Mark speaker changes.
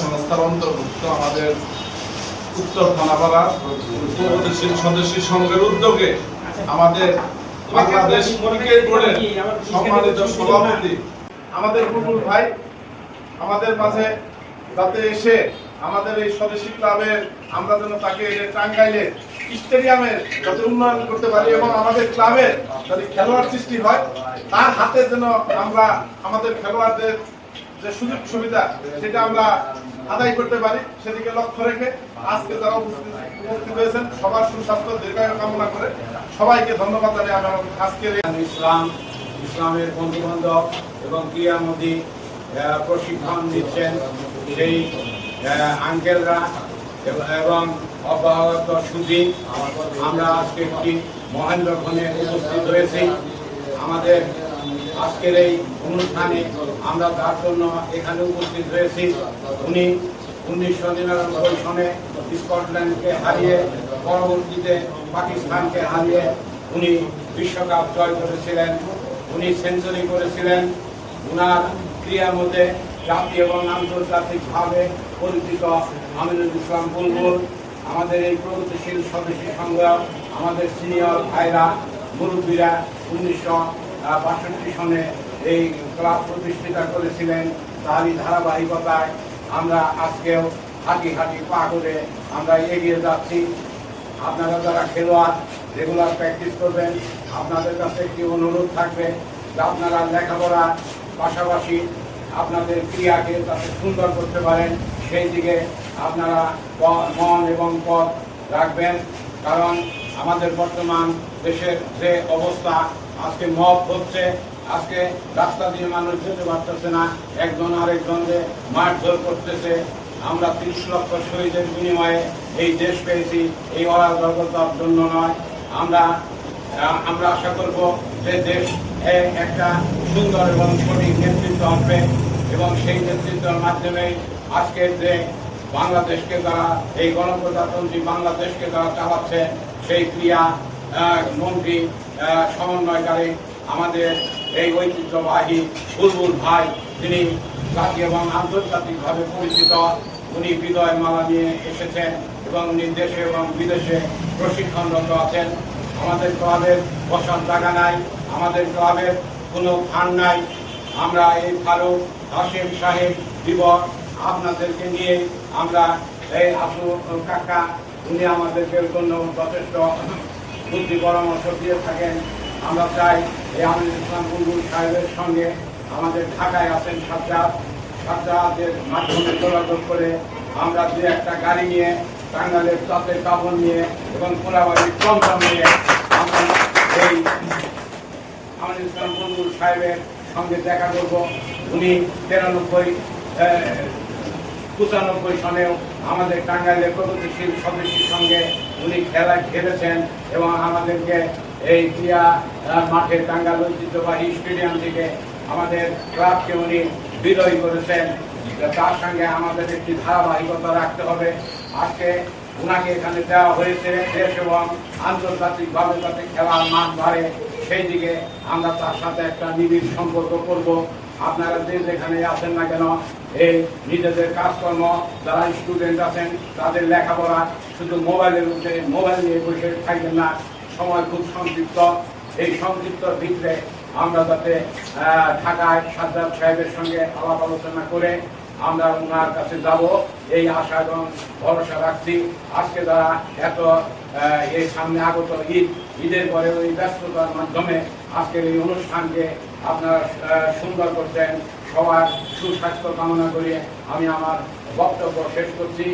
Speaker 1: সংস্থার অন্তর্ভুক্ত আমাদের উত্তর থানাপাড়া সংঘের উদ্যোগে আমাদের বাংলাদেশ বোর্ডের সম্মানিত সভাপতি, আমাদের ভাই, আমাদের মাঝে যাতে এসে আমাদের এই স্বদেশী ক্লাবের আমরা যেন তাকে টাঙ্গাইলে স্টেডিয়ামের যাতে উন্নয়ন করতে পারি এবং আমাদের ক্লাবের যাতে খেলোয়াড় সৃষ্টি হয়, তার হাতে যেন আমরা আমাদের খেলোয়াড়দের যে সুযোগ সুবিধা সেটা আমরা আদায় করতে পারি, সেদিকে লক্ষ্য রেখে আজকে যারা উপস্থিত হয়েছেন, সবার সুস্বাস্থ্য, দীর্ঘায়ু কামনা করে সবাইকে ধন্যবাদ জানিয়ে আমি আজকের
Speaker 2: ইসলাম, ইসলামের বন্ধু বান্ধব এবং ক্রিয়ামোদী প্রশিক্ষণ দিচ্ছেন সেই আঙ্কেলরা এবং- অব্যাহত সুদী। আমরা আজকে একটি মহেন্দ্রক্ষণে উপস্থিত হয়েছি। আমাদের আজকের এই অনুষ্ঠানে আমরা তার জন্য এখানে উপস্থিত হয়েছি। উনি উনিশশো নিরানব্বই সনে স্কটল্যান্ডকে হারিয়ে, পরবর্তীতে পাকিস্তানকে হারিয়ে উনি বিশ্বকাপ জয় করেছিলেন। উনি সেঞ্চুরি করেছিলেন। উনার ক্রিয়ার মধ্যে জাতীয় এবং আন্তর্জাতিকভাবে পরিচিত আমিনুল ইসলাম বুলবুল, আমাদের এই প্রগতিশীল সদস্য সংগ্রাম, আমাদের সিনিয়র ভাইরা, মুরব্বীরা উনিশশো বাষট্টি সনে এই ক্লাব প্রতিষ্ঠিতা করেছিলেন তারই ধারাবাহিকতায় আমরা আজকেও হাঁটি হাঁটি পা করে আমরা এগিয়ে যাচ্ছি। আপনারা যারা খেলোয়াড় রেগুলার প্র্যাকটিস করবেন, আপনাদের কাছে একটি অনুরোধ থাকবে যে আপনারা লেখাপড়া পাশাপাশি আপনাদের ক্রিয়াকে যাতে সুন্দর করতে পারেন, সেই দিকে আপনারা মন এবং পথ রাখবেন। কারণ আমাদের বর্তমান দেশের যে অবস্থা, আজকে মব হচ্ছে, আজকে রাস্তা দিয়ে মানুষ যেতে পারতেছে না, একজন আরেকজনকে মারধর করতেছে। আমরা ত্রিশ লক্ষ শহীদের বিনিময়ে এই দেশ পেয়েছি, এই অরাজকতার জন্য নয়। আমরা আমরা আশা করব যে দেশ একটা সুন্দর এবং সঠিক নেতৃত্ব আসবে এবং সেই নেতৃত্বের মাধ্যমে আজকের যে বাংলাদেশকে তারা এই গণপ্রজাতন্ত্রী বাংলাদেশকে তারা চালাচ্ছে, সেই ক্রিয়া মন্ত্রী সমন্বয়কারী আমাদের এই ঐতিহ্যবাহী বুলবুল ভাই, তিনি জাতীয় এবং আন্তর্জাতিকভাবে পরিচিত। উনি বিদয় মালা নিয়ে এসেছেন এবং উনি দেশে এবং বিদেশে প্রশিক্ষণরত আছেন। আমাদের ক্লাবের বসার জায়গা নাই, আমাদের ক্লাবের কোনো ফান্ড নাই। আমরা এই ফারুক হাসিম সাহেব দিবস আপনাদেরকে নিয়ে আমরা এই আসু কাকা, উনি আমাদেরকে জন্য যথেষ্ট বুদ্ধি পরামর্শ দিয়ে থাকেন। আমরা চাই এই আমির ইসলাম বুলবুল সাহেবের সঙ্গে আমাদের ঢাকায় আছেন সাজ্জাদ। সাজ্জাদের মাধ্যমে যোগাযোগ করে আমরা দু একটা গাড়ি নিয়ে টাঙ্গালের তাঁতের কাপড় নিয়ে এবং কোলাবাড়ির চমচম নিয়ে আমরা এই আমির ইসলাম বুলবুল সাহেবের সঙ্গে দেখা করব। উনি তিরানব্বই পঁচানব্বই সনেও আমাদের টাঙ্গাইলের প্রগতিশীল সদস্যের সঙ্গে উনি খেলা খেলেছেন এবং আমাদেরকে এই ক্রিয়া মাঠে টাঙ্গাইল ঐতিহ্যবাহী স্টেডিয়াম থেকে আমাদের ক্লাবকে উনি বিজয়ী করেছেন। তার সঙ্গে আমাদের একটি ধারাবাহিকতা রাখতে হবে। আজকে ওনাকে এখানে দেওয়া হয়েছে দেশ এবং আন্তর্জাতিকভাবে যাতে খেলার মান বাড়ে, সেই দিকে আমরা তার সাথে একটা নিবিড় সম্পর্ক করব। আপনারা যে যেখানে আছেন না কেন এই নিজেদের কাজকর্ম, যারা স্টুডেন্ট আছেন, তাদের লেখাপড়া, শুধু মোবাইলের মধ্যে মোবাইল নিয়ে বসে থাকবেন না, সময় খুব সংক্ষিপ্ত। এই সংক্ষিপ্তর ভিতরে আমরা যাতে ঢাকায় সাজ্জাদ সাহেবের সঙ্গে আলাপ আলোচনা করে আমরা ওনার কাছে যাব। এই আশা এবং ভরসা রাখছি। আজকে যারা এত এই সামনে আগত ঈদ, ঈদের পরে ওই ব্যস্ততার মাধ্যমে আজকের এই অনুষ্ঠানকে আপনারা সুন্দর করছেন। সবার সুস্বাস্থ্য কামনা করে আমি আমার বক্তব্য শেষ করছি।